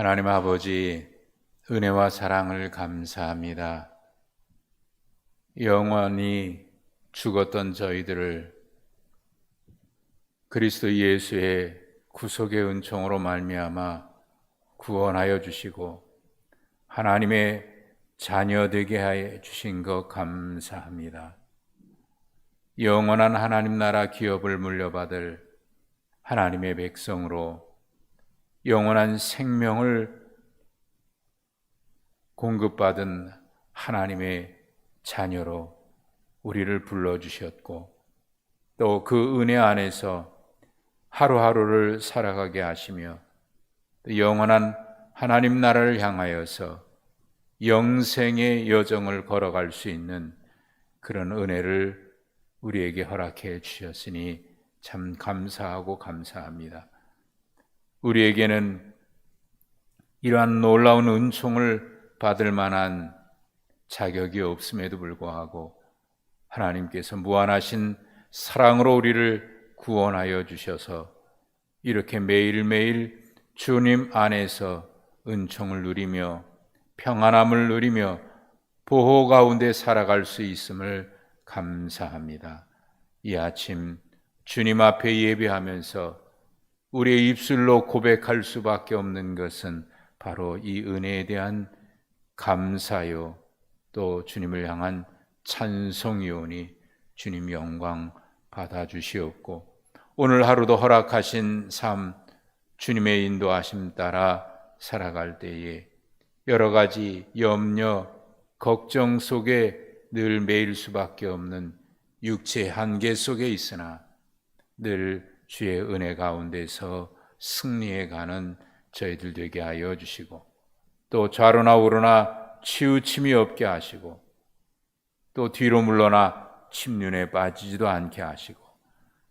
하나님 아버지, 은혜와 사랑을 감사합니다. 영원히 죽었던 저희들을 그리스도 예수의 구속의 은총으로 말미암아 구원하여 주시고 하나님의 자녀 되게 하여 주신 것 감사합니다. 영원한 하나님 나라 기업을 물려받을 하나님의 백성으로 영원한 생명을 공급받은 하나님의 자녀로 우리를 불러주셨고 또 그 은혜 안에서 하루하루를 살아가게 하시며 영원한 하나님 나라를 향하여서 영생의 여정을 걸어갈 수 있는 그런 은혜를 우리에게 허락해 주셨으니 참 감사하고 감사합니다. 우리에게는 이러한 놀라운 은총을 받을 만한 자격이 없음에도 불구하고 하나님께서 무한하신 사랑으로 우리를 구원하여 주셔서 이렇게 매일매일 주님 안에서 은총을 누리며 평안함을 누리며 보호 가운데 살아갈 수 있음을 감사합니다. 이 아침 주님 앞에 예배하면서 우리의 입술로 고백할 수밖에 없는 것은 바로 이 은혜에 대한 감사요, 또 주님을 향한 찬송이오니 주님 영광 받아 주시옵고, 오늘 하루도 허락하신 삶, 주님의 인도하심 따라 살아갈 때에 여러 가지 염려, 걱정 속에 늘 매일 수밖에 없는 육체 한계 속에 있으나 늘 주의 은혜 가운데서 승리해 가는 저희들 되게 하여 주시고 또 좌로나 우로나 치우침이 없게 하시고 또 뒤로 물러나 침륜에 빠지지도 않게 하시고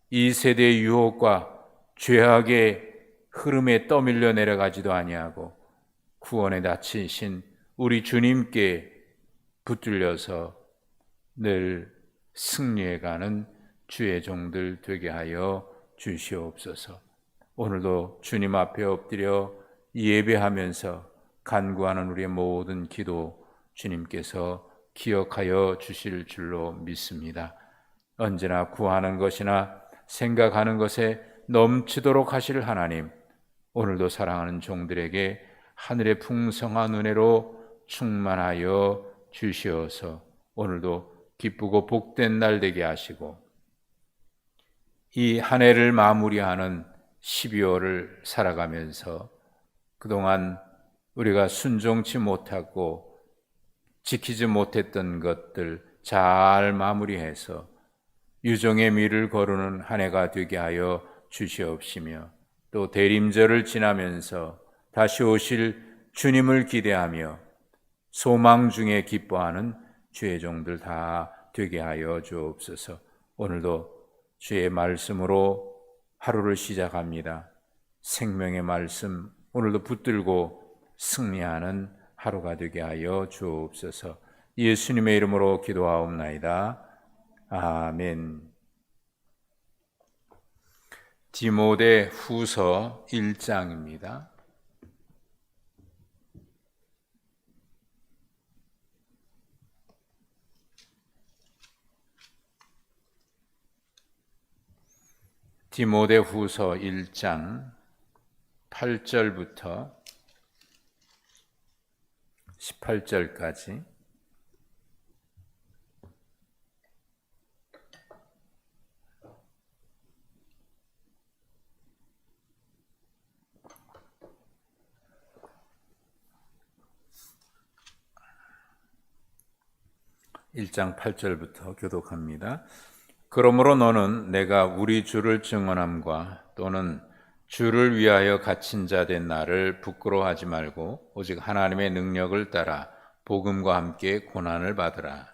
이 세대의 유혹과 죄악의 흐름에 떠밀려 내려가지도 아니하고 구원에 다치신 우리 주님께 붙들려서 늘 승리해가는 주의 종들 되게 하여 주시옵소서. 오늘도 주님 앞에 엎드려 예배하면서 간구하는 우리의 모든 기도 주님께서 기억하여 주실 줄로 믿습니다. 언제나 구하는 것이나 생각하는 것에 넘치도록 하실 하나님, 오늘도 사랑하는 종들에게 하늘의 풍성한 은혜로 충만하여 주시어서 오늘도 기쁘고 복된 날 되게 하시고 이 한 해를 마무리하는 12월을 살아가면서 그동안 우리가 순종치 못하고 지키지 못했던 것들 잘 마무리해서 유종의 미를 거르는 한 해가 되게 하여 주시옵시며 또 대림절을 지나면서 다시 오실 주님을 기대하며 소망 중에 기뻐하는 주의 종들 다 되게 하여 주옵소서. 오늘도 주의 말씀으로 하루를 시작합니다. 생명의 말씀 오늘도 붙들고 승리하는 하루가 되게 하여 주옵소서. 예수님의 이름으로 기도하옵나이다. 아멘. 디모데 후서 1장입니다. 디모데 후서 1장 8절부터 18절까지 (1장 8절부터) 교독합니다. 그러므로 너는 내가 우리 주를 증언함과 또는 주를 위하여 갇힌 자 된 나를 부끄러워하지 말고 오직 하나님의 능력을 따라 복음과 함께 고난을 받으라.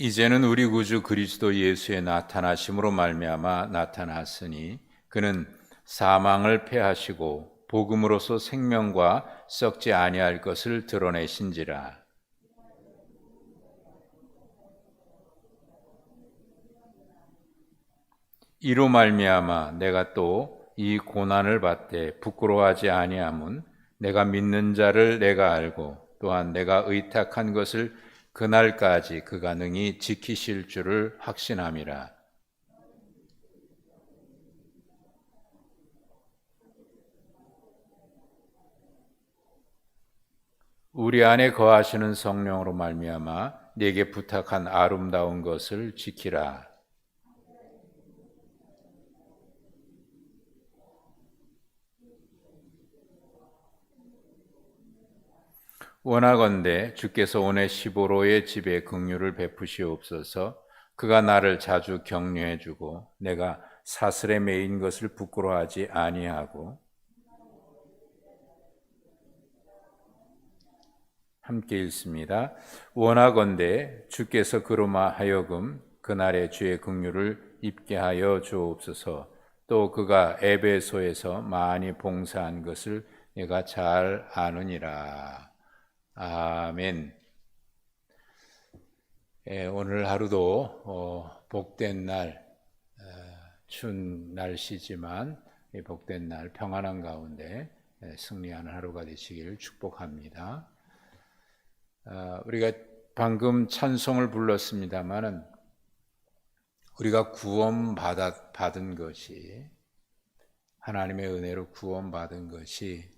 이제는 우리 구주 그리스도 예수의 나타나심으로 말미암아 나타났으니 그는 사망을 패하시고 복음으로서 생명과 썩지 아니할 것을 드러내신지라. 이로 말미암아 내가 또 이 고난을 받되 부끄러워하지 아니함은 내가 믿는 자를 내가 알고 또한 내가 의탁한 것을 그날까지 그가 능히 지키실 줄을 확신함이라. 우리 안에 거하시는 성령으로 말미암아 네게 부탁한 아름다운 것을 지키라. 원하건대 주께서 오네시보로의 집에 긍휼을 베푸시옵소서. 그가 나를 자주 격려해 주고 내가 사슬에 매인 것을 부끄러워하지 아니하고 함께 읽습니다. 원하건대 주께서 그로마 하여금 그날의 주의 긍휼을 입게 하여 주옵소서. 또 그가 에베소에서 많이 봉사한 것을 내가 잘 아느니라. 아멘. 예, 오늘 하루도 어, 복된 날, 어, 추운 날씨지만 이 복된 날 평안한 가운데 예, 승리하는 하루가 되시기를 축복합니다. 어, 우리가 방금 찬송을 불렀습니다만은 우리가 구원 받아, 받은 것이 하나님의 은혜로 구원 받은 것이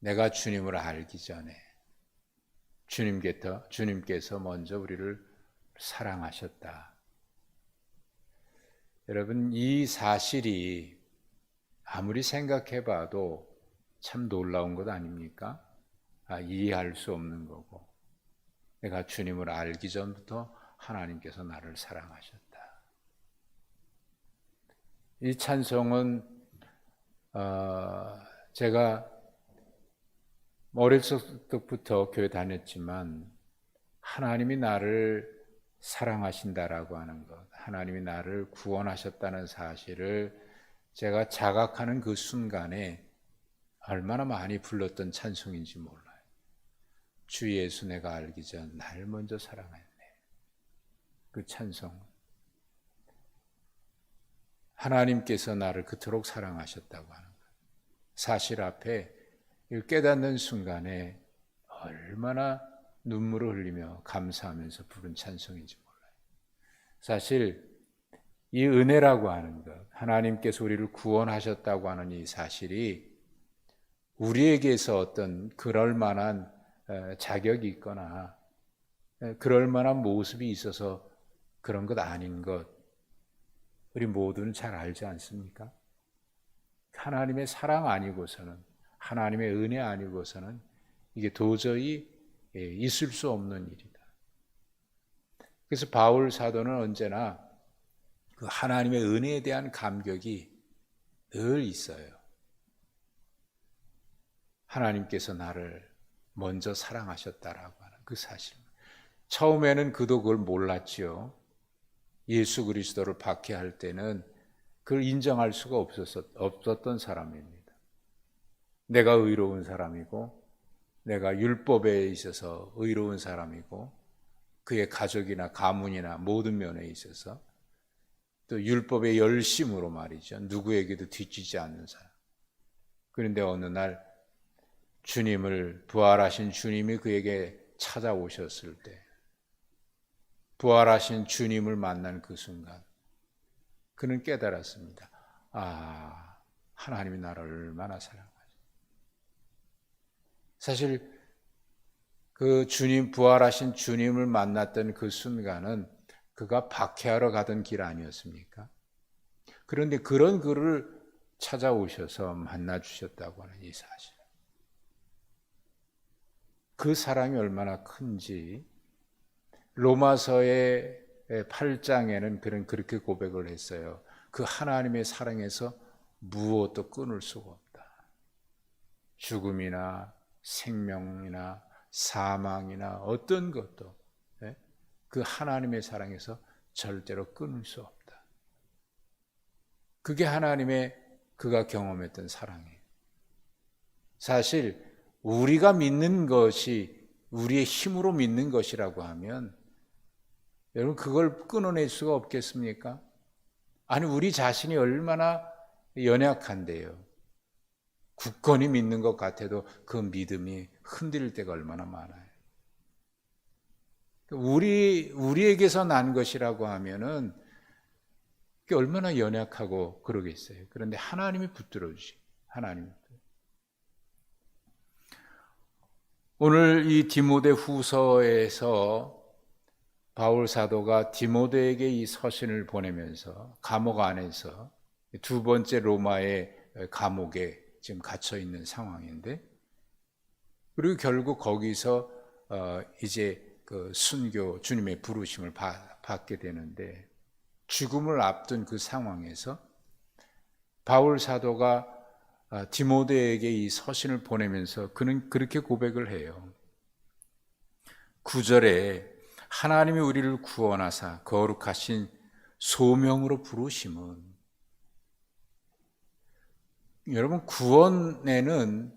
내가 주님을 알기 전에 주님께서 주님께서 먼저 우리를 사랑하셨다. 여러분 이 사실이 아무리 생각해 봐도 참 놀라운 것 아닙니까? 아, 이해할 수 없는 거고. 내가 주님을 알기 전부터 하나님께서 나를 사랑하셨다. 이 찬송은 어, 제가 어릴 적부터 교회 다녔지만 하나님이 나를 사랑하신다라고 하는 것, 하나님이 나를 구원하셨다는 사실을 제가 자각하는 그 순간에 얼마나 많이 불렀던 찬송인지 몰라요. 주 예수 내가 알기 전 날 먼저 사랑했네. 그 찬송. 하나님께서 나를 그토록 사랑하셨다고 하는 것. 사실 앞에 깨닫는 순간에 얼마나 눈물을 흘리며 감사하면서 부른 찬송인지 몰라요. 사실 이 은혜라고 하는 것, 하나님께서 우리를 구원하셨다고 하는 이 사실이 우리에게서 어떤 그럴 만한 자격이 있거나 그럴 만한 모습이 있어서 그런 것 아닌 것 우리 모두는 잘 알지 않습니까? 하나님의 사랑 아니고서는 하나님의 은혜 아니고서는 이게 도저히 예, 있을 수 없는 일이다. 그래서 바울 사도는 언제나 그 하나님의 은혜에 대한 감격이 늘 있어요. 하나님께서 나를 먼저 사랑하셨다라고 하는 그 사실. 처음에는 그도 그걸 몰랐지요. 예수 그리스도를 박해할 때는 그걸 인정할 수가 없었, 없었던 사람입니다. 내가 의로운 사람이고 내가 율법에 있어서 의로운 사람이고 그의 가족이나 가문이나 모든 면에 있어서 또 율법의 열심으로 말이죠. 누구에게도 뒤지지 않는 사람. 그런데 어느 날 주님을 부활하신 주님이 그에게 찾아오셨을 때 부활하신 주님을 만난 그 순간 그는 깨달았습니다. 아, 하나님이 나를 얼마나 사랑 사실 그 주님 부활하신 주님을 만났던 그 순간은 그가 박해하러 가던 길 아니었습니까? 그런데 그런 그를 찾아오셔서 만나 주셨다고 하는 이 사실. 그 사랑이 얼마나 큰지 로마서의 8장에는 그런 그렇게 고백을 했어요. 그 하나님의 사랑에서 무엇도 끊을 수가 없다. 죽음이나 생명이나 사망이나 어떤 것도 예? 그 하나님의 사랑에서 절대로 끊을 수 없다. 그게 하나님의 그가 경험했던 사랑이에요. 사실 우리가 믿는 것이 우리의 힘으로 믿는 것이라고 하면 여러분 그걸 끊어낼 수가 없겠습니까? 아니 우리 자신이 얼마나 연약한데요. 굳건히 믿는 것 같아도 그 믿음이 흔들릴 때가 얼마나 많아요. 우리 우리에게서 난 것이라고 하면은 얼마나 연약하고 그러겠어요. 그런데 하나님이 붙들어 주시. 하나님이. 오늘 이 디모데 후서에서 바울 사도가 디모데에게 이 서신을 보내면서 감옥 안에서 두 번째 로마의 감옥에 지금 갇혀 있는 상황인데 그리고 결국 거기서 어 이제 그 순교 주님의 부르심을 받 게 되는데 죽음을 앞둔 그 상황에서 바울 사도가 아, 디모데에게 이 서신을 보내면서 그는 그렇게 고백을 해요. 9절에 하나님이 우리를 구원하사 거룩하신 소명으로 부르심은 여러분 구원에는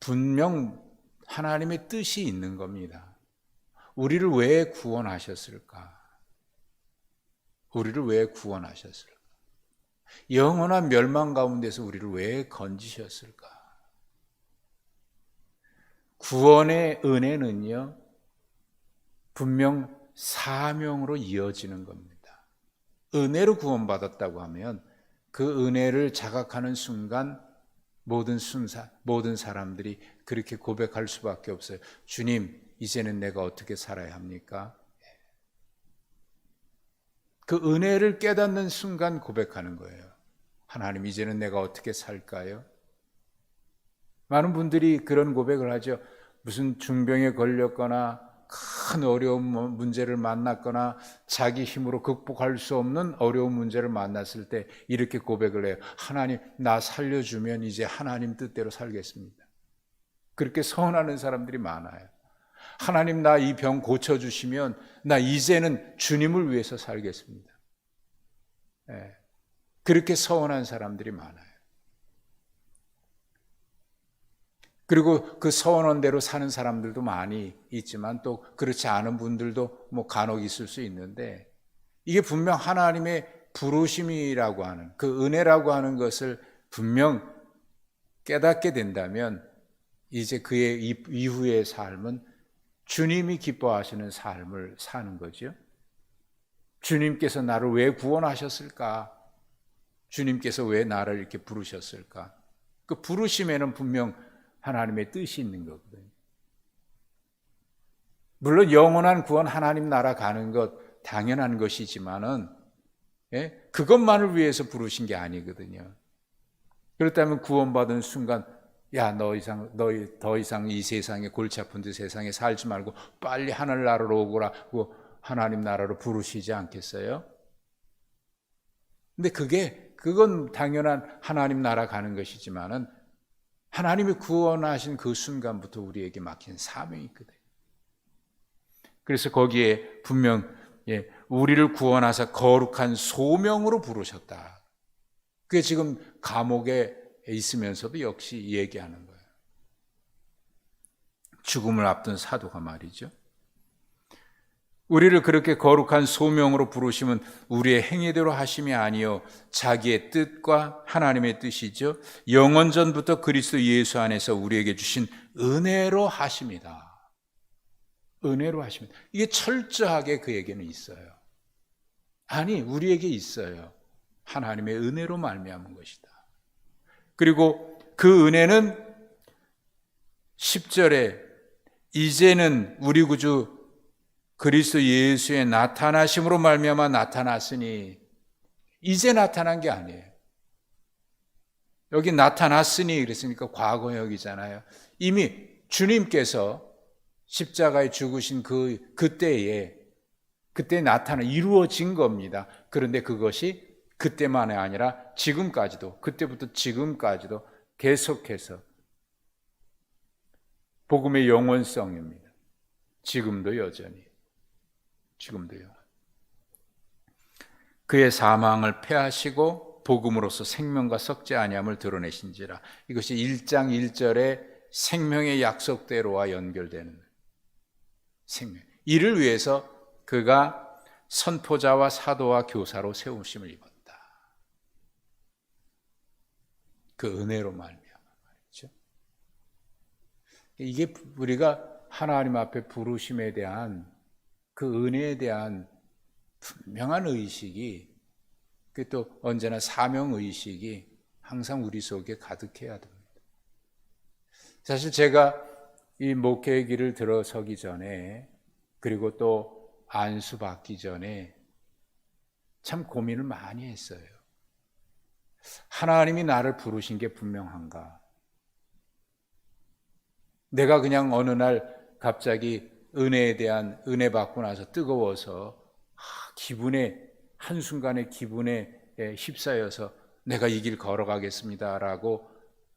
분명 하나님의 뜻이 있는 겁니다. 우리를 왜 구원하셨을까? 우리를 왜 구원하셨을까? 영원한 멸망 가운데서 우리를 왜 건지셨을까? 구원의 은혜는요, 분명 사명으로 이어지는 겁니다. 은혜로 구원받았다고 하면 그 은혜를 자각하는 순간 모든 순사, 모든 사람들이 그렇게 고백할 수밖에 없어요. 주님, 이제는 내가 어떻게 살아야 합니까? 그 은혜를 깨닫는 순간 고백하는 거예요. 하나님, 이제는 내가 어떻게 살까요? 많은 분들이 그런 고백을 하죠. 무슨 중병에 걸렸거나 큰 어려운 문제를 만났거나 자기 힘으로 극복할 수 없는 어려운 문제를 만났을 때 이렇게 고백을 해요. 하나님, 나 살려주면 이제 하나님 뜻대로 살겠습니다. 그렇게 서원하는 사람들이 많아요. 하나님 나 이 병 고쳐주시면 나 이제는 주님을 위해서 살겠습니다. 네. 그렇게 서원한 사람들이 많아요. 그리고 그 서원한 대로 사는 사람들도 많이 있지만 또 그렇지 않은 분들도 뭐 간혹 있을 수 있는데 이게 분명 하나님의 부르심이라고 하는 그 은혜라고 하는 것을 분명 깨닫게 된다면 이제 그의 이후의 삶은 주님이 기뻐하시는 삶을 사는 거죠. 주님께서 나를 왜 구원하셨을까? 주님께서 왜 나를 이렇게 부르셨을까? 그 부르심에는 분명 하나님의 뜻이 있는 거거든요. 물론 영원한 구원 하나님 나라 가는 것 당연한 것이지만은 예? 그것만을 위해서 부르신 게 아니거든요. 그렇다면 구원받은 순간 야, 너 이상, 너더 이상 이 세상에 골치 아픈 데 세상에 살지 말고 빨리 하늘 나라로 오거라고 하나님 나라로 부르시지 않겠어요? 근데 그게, 그건 당연한 하나님 나라 가는 것이지만은 하나님이 구원하신 그 순간부터 우리에게 막힌 사명이 있거든. 그래서 거기에 분명, 예, 우리를 구원하사 거룩한 소명으로 부르셨다. 그게 지금 감옥에 있으면서도 역시 얘기하는 거예요. 죽음을 앞둔 사도가 말이죠. 우리를 그렇게 거룩한 소명으로 부르시면 우리의 행위대로 하심이 아니요 자기의 뜻과 하나님의 뜻이죠. 영원 전부터 그리스도 예수 안에서 우리에게 주신 은혜로 하십니다. 은혜로 하십니다. 이게 철저하게 그에게는 있어요. 아니 우리에게 있어요. 하나님의 은혜로 말미암은 것이다. 그리고 그 은혜는 10절에 이제는 우리 구주 그리스도 예수의 나타나심으로 말미암아 나타났으니 이제 나타난 게 아니에요. 여기 나타났으니 그랬으니까 과거형이잖아요. 이미 주님께서 십자가에 죽으신 그 그때에 그때 나타나 이루어진 겁니다. 그런데 그것이 그때만이 아니라 지금까지도, 그때부터 지금까지도 계속해서 복음의 영원성입니다. 지금도 여전히. 지금도요. 그의 사망을 패하시고 복음으로서 생명과 썩지 아니함을 드러내신지라. 이것이 1장 1절의 생명의 약속대로와 연결되는 생명. 이를 위해서 그가 선포자와 사도와 교사로 세우심을 입었다. 그 은혜로 말미암아 말이죠. 이게 우리가 하나님 앞에 부르심에 대한 그 은혜에 대한 분명한 의식이 그또 언제나 사명 의식이 항상 우리 속에 가득해야 됩니다. 사실 제가 이 목회의 길을 들어서기 전에 그리고 또 안수 받기 전에 참 고민을 많이 했어요. 하나님이 나를 부르신 게 분명한가? 내가 그냥 어느 날 갑자기 은혜에 대한 은혜 받고 나서 뜨거워서 기분에 한순간의 기분에 휩싸여서 내가 이 길 걸어가겠습니다라고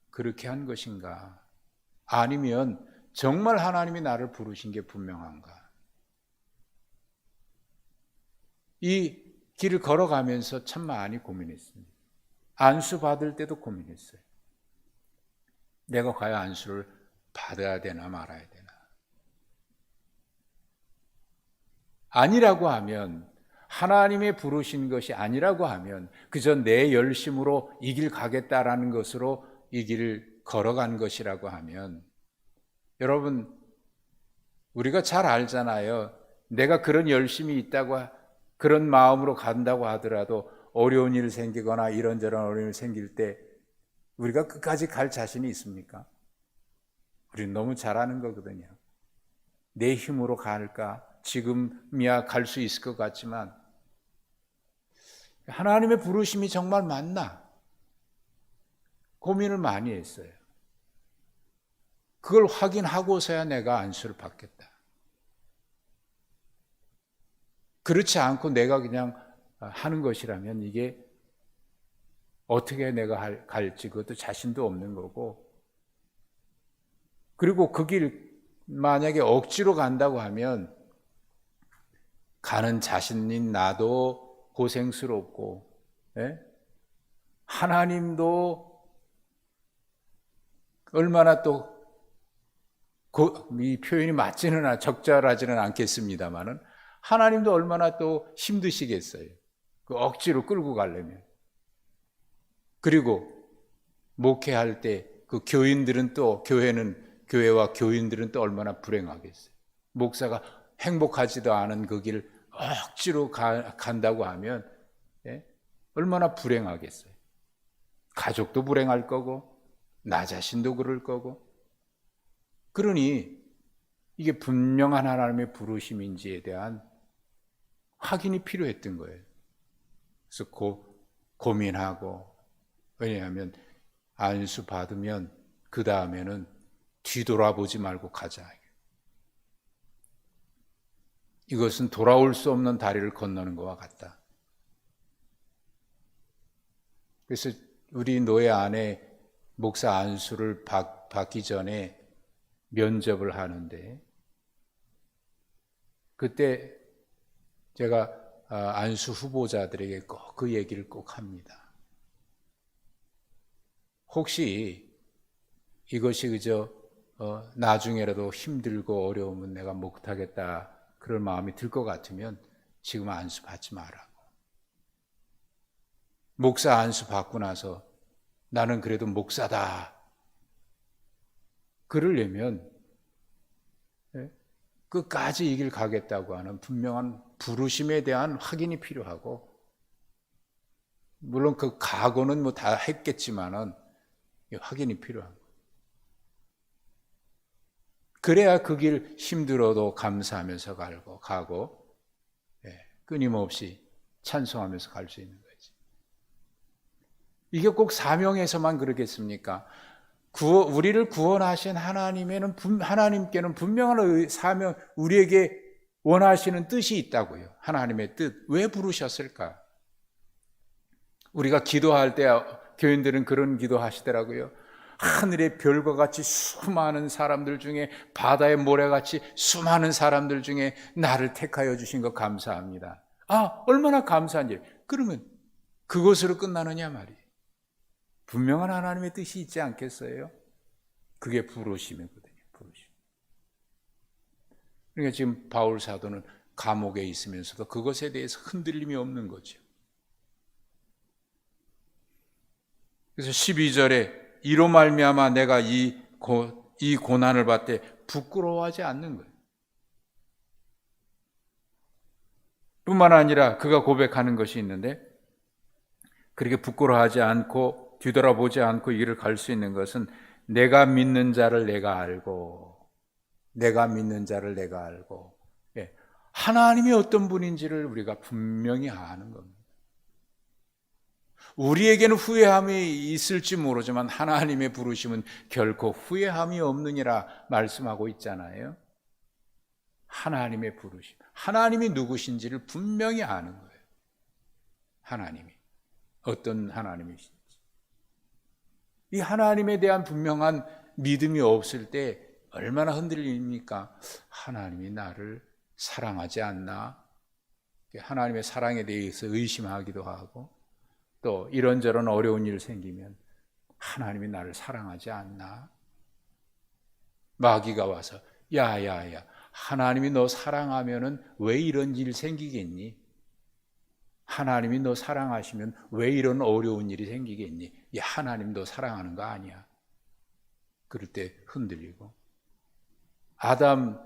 그렇게 한 것인가? 아니면 정말 하나님이 나를 부르신 게 분명한가? 이 길을 걸어가면서 참 많이 고민했습니다. 안수 받을 때도 고민했어요. 내가 과연 안수를 받아야 되나 말아야 되나? 아니라고 하면 하나님의 부르신 것이 아니라고 하면 그저 내 열심으로 이 길 가겠다라는 것으로 이 길을 걸어간 것이라고 하면 여러분 우리가 잘 알잖아요. 내가 그런 열심이 있다고 그런 마음으로 간다고 하더라도 어려운 일 생기거나 이런저런 어려운 일 생길 때 우리가 끝까지 갈 자신이 있습니까? 우리는 너무 잘하는 거거든요. 내 힘으로 갈까? 지금이야 갈 수 있을 것 같지만 하나님의 부르심이 정말 맞나? 고민을 많이 했어요. 그걸 확인하고서야 내가 안수를 받겠다. 그렇지 않고 내가 그냥 하는 것이라면 이게 어떻게 내가 갈지 그것도 자신도 없는 거고 그리고 그 길 만약에 억지로 간다고 하면 가는 자신인 나도 고생스럽고 예? 하나님도 얼마나 또이 표현이 맞지는 않, 적절하지는 않겠습니다만은 하나님도 얼마나 또 힘드시겠어요. 그 억지로 끌고 가려면. 그리고 목회할 때 그 교인들은 또 교회는 교회와 교인들은 또 얼마나 불행하겠어요. 목사가 행복하지도 않은 그 길을 억지로 가, 간다고 하면 예? 얼마나 불행하겠어요. 가족도 불행할 거고 나 자신도 그럴 거고 그러니 이게 분명한 하나님의 부르심인지에 대한 확인이 필요했던 거예요. 그래서 고, 고민하고 왜냐하면 안수 받으면 그 다음에는 뒤돌아보지 말고 가자. 이것은 돌아올 수 없는 다리를 건너는 것과 같다. 그래서 우리 노예 안에 목사 안수를 받, 받기 전에 면접을 하는데 그때 제가 아, 안수 후보자들에게 꼭 그 얘기를 꼭 합니다. 혹시 이것이 그저 어, 나중에라도 힘들고 어려우면 내가 못하겠다 그럴 마음이 들 것 같으면 지금 안수 받지 말라고. 목사 안수 받고 나서 나는 그래도 목사다. 그러려면 예, 끝까지 이 길 가겠다고 하는 분명한 부르심에 대한 확인이 필요하고 물론 그 각오는 뭐 다 했겠지만은 확인이 필요한 거예요. 그래야 그 길 힘들어도 감사하면서 가고 가고 예, 끊임없이 찬송하면서 갈 수 있는 거지. 이게 꼭 사명에서만 그러겠습니까? 구원, 우리를 구원하신 하나님에는 하나님께는 분명한 사명 우리에게 원하시는 뜻이 있다고요. 하나님의 뜻. 왜 부르셨을까? 우리가 기도할 때 교인들은 그런 기도 하시더라고요. 하늘의 별과 같이 수많은 사람들 중에 바다의 모래같이 수많은 사람들 중에 나를 택하여 주신 것 감사합니다. 아, 얼마나 감사한지. 그러면 그것으로 끝나느냐 말이에요. 분명한 하나님의 뜻이 있지 않겠어요? 그게 부르심이거든요. 부르심. 그러니까 지금 바울 사도는 감옥에 있으면서도 그것에 대해서 흔들림이 없는 거죠. 그래서 12절에 이로 말미암아 내가 이, 고, 이 고난을 받되 부끄러워하지 않는 거예요. 뿐만 아니라 그가 고백하는 것이 있는데 그렇게 부끄러워하지 않고 뒤돌아보지 않고 이 길을 갈수 있는 것은 내가 믿는 자를 내가 알고 내가 믿는 자를 내가 알고 예. 하나님이 어떤 분인지를 우리가 분명히 아는 겁니다. 우리에게는 후회함이 있을지 모르지만 하나님의 부르심은 결코 후회함이 없느니라 말씀하고 있잖아요. 하나님의 부르심. 하나님이 누구신지를 분명히 아는 거예요. 하나님이. 어떤 하나님이신지. 이 하나님에 대한 분명한 믿음이 없을 때 얼마나 흔들립니까? 하나님이 나를 사랑하지 않나? 하나님의 사랑에 대해서 의심하기도 하고 또 이런저런 어려운 일 생기면 하나님이 나를 사랑하지 않나? 마귀가 와서 야야야 하나님이 너 사랑하면은 왜 이런 일 생기겠니? 하나님이 너 사랑하시면 왜 이런 어려운 일이 생기겠니? 이 하나님 너 사랑하는 거 아니야. 그럴 때 흔들리고 아담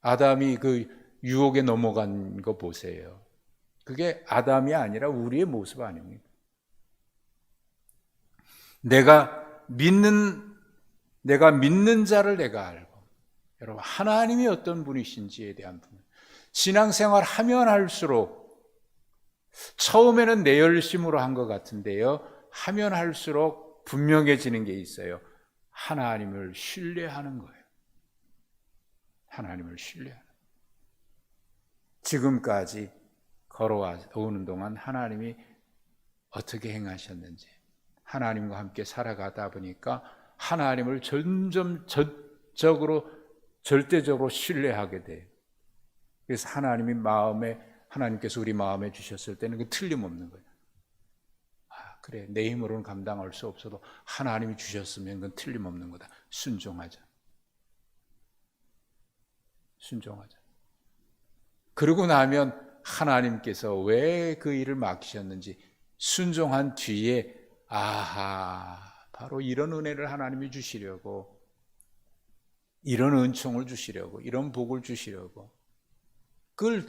아담이 그 유혹에 넘어간 거 보세요. 그게 아담이 아니라 우리의 모습 아닙니까? 내가 믿는 내가 믿는 자를 내가 알고 여러분 하나님이 어떤 분이신지에 대한 분. 신앙생활 하면 할수록 처음에는 내 열심으로 한 것 같은데요. 하면 할수록 분명해지는 게 있어요. 하나님을 신뢰하는 거예요. 하나님을 신뢰하는. 지금까지 걸어오는 동안 하나님이 어떻게 행하셨는지 하나님과 함께 살아가다 보니까 하나님을 점점 전적으로 절대적으로 신뢰하게 돼요. 그래서 하나님이 마음에 하나님께서 우리 마음에 주셨을 때는 그 틀림없는 거예요. 아, 그래 내 힘으로는 감당할 수 없어도 하나님이 주셨으면 그건 틀림없는 거다. 순종하자. 순종하자. 그러고 나면 하나님께서 왜 그 일을 맡기셨는지 순종한 뒤에 아하, 바로 이런 은혜를 하나님이 주시려고, 이런 은총을 주시려고, 이런 복을 주시려고, 그걸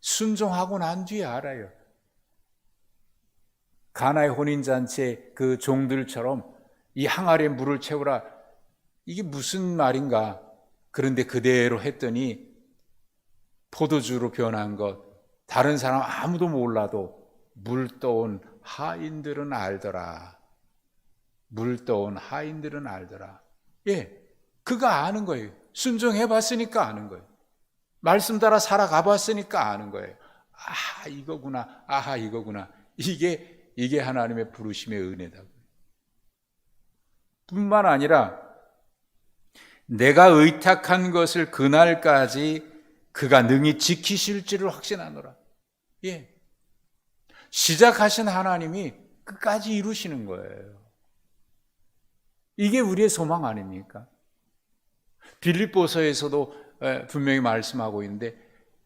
순종하고 난 뒤에 알아요. 가나의 혼인잔치에 그 종들처럼 이 항아리에 물을 채우라. 이게 무슨 말인가? 그런데 그대로 했더니 포도주로 변한 것, 다른 사람 아무도 몰라도 물 떠온 하인들은 알더라. 물 떠온 하인들은 알더라. 예, 그가 아는 거예요. 순종해 봤으니까 아는 거예요. 말씀 따라 살아가 봤으니까 아는 거예요. 아, 이거구나. 아하, 이거구나. 이게, 이게 하나님의 부르심의 은혜다. 뿐만 아니라 내가 의탁한 것을 그날까지 그가 능히 지키실지를 확신하노라. 예. 시작하신 하나님이 끝까지 이루시는 거예요. 이게 우리의 소망 아닙니까? 빌립보서에서도 분명히 말씀하고 있는데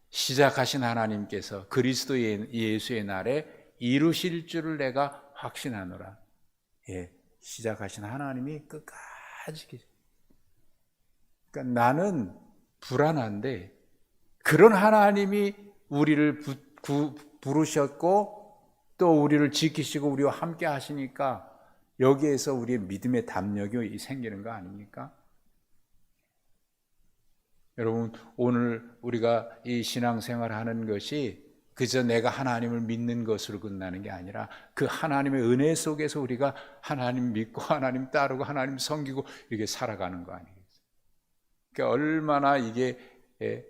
시작하신 하나님께서 그리스도 예수의 날에 이루실 줄을 내가 확신하노라. 예, 시작하신 하나님이 끝까지 그러니까 나는 불안한데 그런 하나님이 우리를 부, 구, 부르셨고 또 우리를 지키시고 우리와 함께 하시니까 여기에서 우리의 믿음의 담력이 생기는 거 아닙니까? 여러분, 오늘 우리가 이 신앙생활 하는 것이 그저 내가 하나님을 믿는 것으로 끝나는 게 아니라 그 하나님의 은혜 속에서 우리가 하나님 믿고 하나님 따르고 하나님 섬기고 이렇게 살아가는 거 아니겠어요? 그러니까 얼마나 이게 예,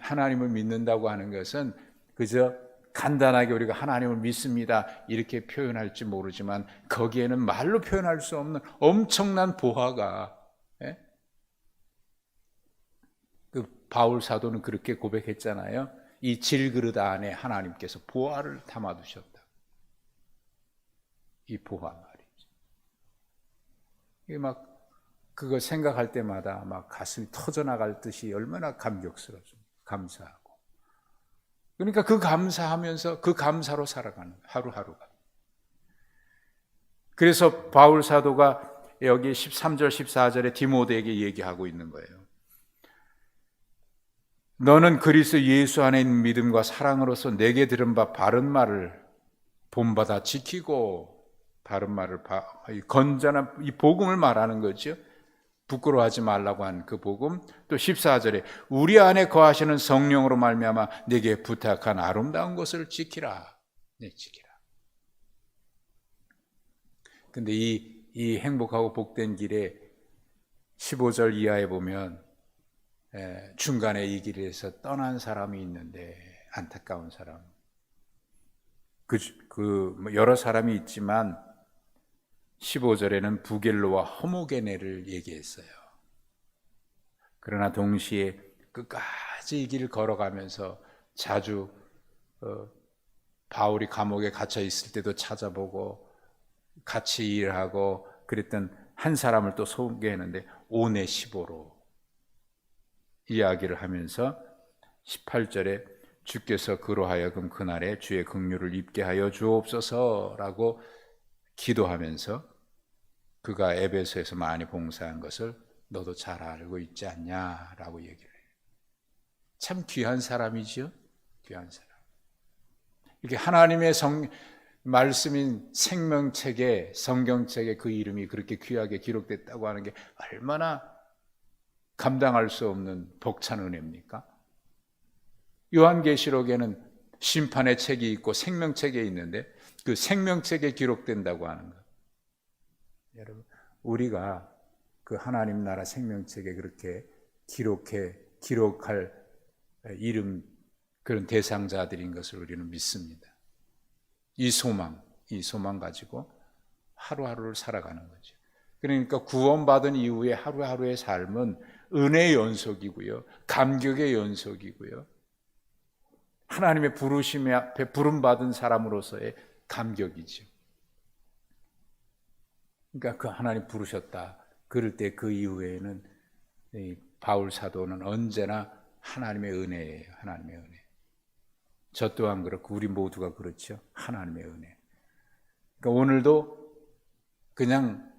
하나님을 믿는다고 하는 것은 그저 간단하게 우리가 하나님을 믿습니다. 이렇게 표현할지 모르지만 거기에는 말로 표현할 수 없는 엄청난 보화가 예? 그 바울 사도는 그렇게 고백했잖아요. 이 질그릇 안에 하나님께서 보화를 담아 두셨다. 이 부활 말이죠. 이게 막 그거 생각할 때마다 막 가슴이 터져 나갈 듯이 얼마나 감격스럽죠. 감사하고. 그러니까 그 감사하면서 그 감사로 살아가는. 하루하루가. 그래서 바울 사도가 여기 13절 14절에 디모데에게 얘기하고 있는 거예요. 너는 그리스도 예수 안에 있는 믿음과 사랑으로서 내게 들은 바 바른 말을 본받아 지키고 바른 말을 바, 이 건전한 이 복음을 말하는 거죠. 부끄러워하지 말라고 한 그 복음. 또 14절에 우리 안에 거하시는 성령으로 말미암아 내게 부탁한 아름다운 것을 지키라. 네, 지키라. 근데 이, 이 행복하고 복된 길에 15절 이하에 보면 에, 중간에 이 길에서 떠난 사람이 있는데 안타까운 사람. 그, 그, 뭐 여러 사람이 있지만 15절에는 부겔로와 허무게네를 얘기했어요. 그러나 동시에 끝까지 이 길을 걸어가면서 자주 어, 바울이 감옥에 갇혀 있을 때도 찾아보고 같이 일하고 그랬던 한 사람을 또 소개했는데 오네시보로 이야기를 하면서 18절에 주께서 그로 하여금 그날에 주의 긍휼을 입게 하여 주옵소서라고 기도하면서 그가 에베소에서 많이 봉사한 것을 너도 잘 알고 있지 않냐라고 얘기를 해요. 참 귀한 사람이지요. 귀한 사람. 이렇게 하나님의 성 말씀인 생명책에 성경책에 그 이름이 그렇게 귀하게 기록됐다고 하는 게 얼마나 감당할 수 없는 벅찬 은혜입니까? 요한계시록에는 심판의 책이 있고 생명책에 있는데 그 생명책에 기록된다고 하는 것. 여러분, 우리가 그 하나님 나라 생명책에 그렇게 기록해, 기록할 이름, 그런 대상자들인 것을 우리는 믿습니다. 이 소망, 이 소망 가지고 하루하루를 살아가는 거죠. 그러니까 구원받은 이후에 하루하루의 삶은 은혜의 연속이고요. 감격의 연속이고요. 하나님의 부르심에 앞에 부름받은 사람으로서의 감격이죠. 그러니까 그 하나님 부르셨다. 그럴 때 그 이후에는 바울 사도는 언제나 하나님의 은혜예요. 하나님의 은혜. 저 또한 그렇고 우리 모두가 그렇죠. 하나님의 은혜. 그러니까 오늘도 그냥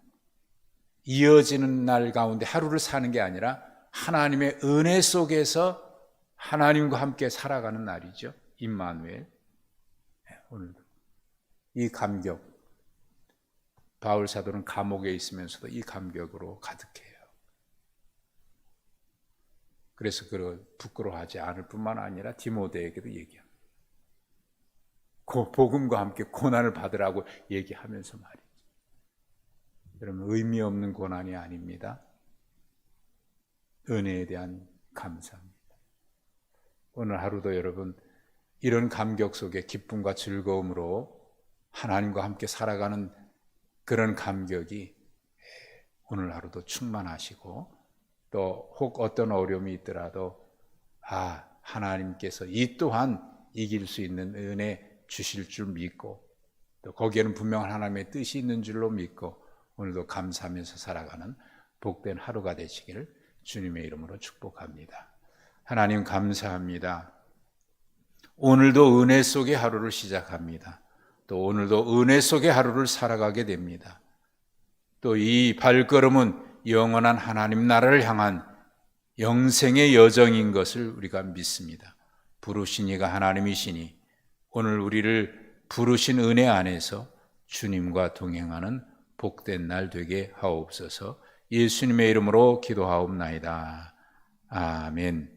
이어지는 날 가운데 하루를 사는 게 아니라 하나님의 은혜 속에서 하나님과 함께 살아가는 날이죠. 임마누엘. 오늘도 이 감격. 바울 사도는 감옥에 있으면서도 이 감격으로 가득해요. 그래서 그 부끄러워하지 않을 뿐만 아니라 디모데에게도 얘기합니다. 그 복음과 함께 고난을 받으라고 얘기하면서 말이죠. 여러분 의미 없는 고난이 아닙니다. 은혜에 대한 감사입니다. 오늘 하루도 여러분 이런 감격 속에 기쁨과 즐거움으로 하나님과 함께 살아가는 그런 감격이 오늘 하루도 충만하시고 또 혹 어떤 어려움이 있더라도 아 하나님께서 이 또한 이길 수 있는 은혜 주실 줄 믿고 또 거기에는 분명한 하나님의 뜻이 있는 줄로 믿고 오늘도 감사하면서 살아가는 복된 하루가 되시기를 주님의 이름으로 축복합니다. 하나님 감사합니다. 오늘도 은혜 속의 하루를 시작합니다. 또 오늘도 은혜 속의 하루를 살아가게 됩니다. 또 이 발걸음은 영원한 하나님 나라를 향한 영생의 여정인 것을 우리가 믿습니다. 부르신 이가 하나님이시니 오늘 우리를 부르신 은혜 안에서 주님과 동행하는 복된 날 되게 하옵소서 예수님의 이름으로 기도하옵나이다. 아멘.